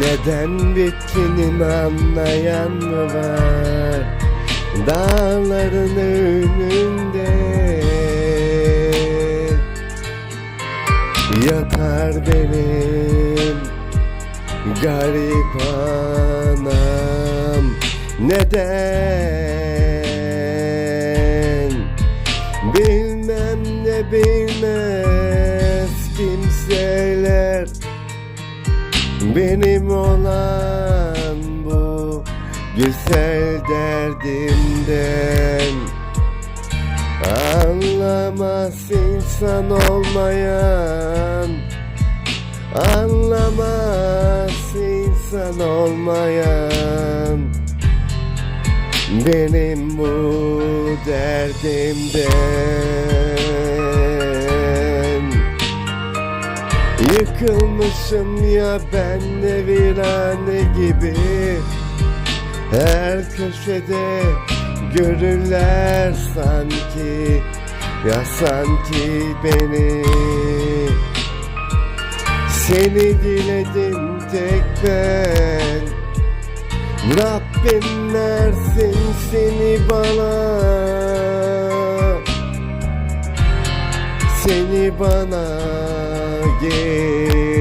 Neden bittiğini anlayan mı var? Dağların önünde. Yatar benim garip anam. Neden? Bilmem ne bilmez kimseler Benim olan bu güzel derdimden. Anlamaz insan olmayan Anlamaz insan olmayan. Benim bu derdimden Yıkılmışım ya ben de virane gibi. Her köşede görürler sanki Ya sanki beni. Seni diledim tek ben. Rabbim versin seni bana. Seni bana yeah.